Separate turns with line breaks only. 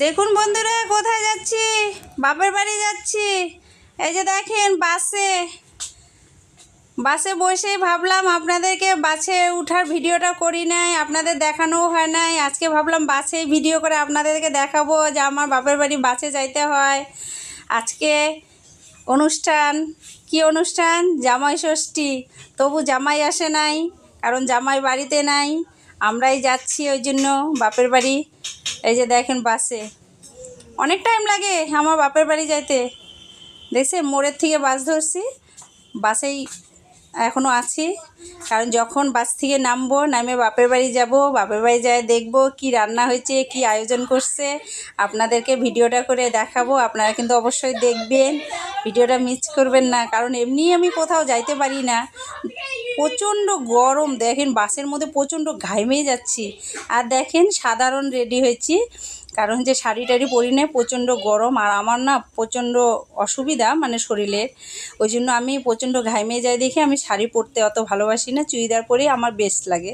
দেখুন বন্ধুরা, কোথায় যাচ্ছি? বাপের বাড়ি যাচ্ছি। এই যে দেখেন, বাসে। বাসে বসে ভাবলাম আপনাদেরকে বাসে উঠার ভিডিওটা করি নাই, আপনাদের দেখানোও হয় নাই। আজকে ভাবলাম বাসে ভিডিও করে আপনাদেরকে দেখাবো যে আমার বাপের বাড়ি বাসে যাইতে হয়। আজকে অনুষ্ঠান। কি অনুষ্ঠান? জামাই ষষ্ঠী। তবু জামাই আসে নাই, কারণ জামাই বাড়িতে নাই। আমরাই যাচ্ছি, ওই জন্য বাপের বাড়ি এই যে দেখেন বাসে। অনেক টাইম লাগে আমার বাপের বাড়ি যাইতে। দেখছে মোড়ের থেকে বাস ধরছি, বাসেই এখনও আছি। কারণ যখন বাস থেকে নামবো নামে বাপের বাড়ি যাব, বাপের বাড়ি যায় দেখব কি রান্না হয়েছে, কি আয়োজন করছে। আপনাদেরকে ভিডিওটা করে দেখাবো, আপনারা কিন্তু অবশ্যই দেখবেন। ভিডিওটা মিস করবেন না, কারণ এমনি আমি কোথাও যাইতে পারি না। প্রচণ্ড গরম। দেখেন, বাসের মধ্যে প্রচণ্ড ঘাইমে যাচ্ছি। আর দেখেন, সাধারণ রেডি হয়েছি। কারণ যে শাড়ি টাড়ি পরি নেয় প্রচণ্ড গরম। আর আমার না প্রচণ্ড অসুবিধা মানে শরীরের। ওই জন্য আমি প্রচণ্ড ঘাইমে যাই দেখে। আমি শাড়ি পরতে অত ভালোবাসি না। চুড়িদার পরেই আমার বেস্ট লাগে।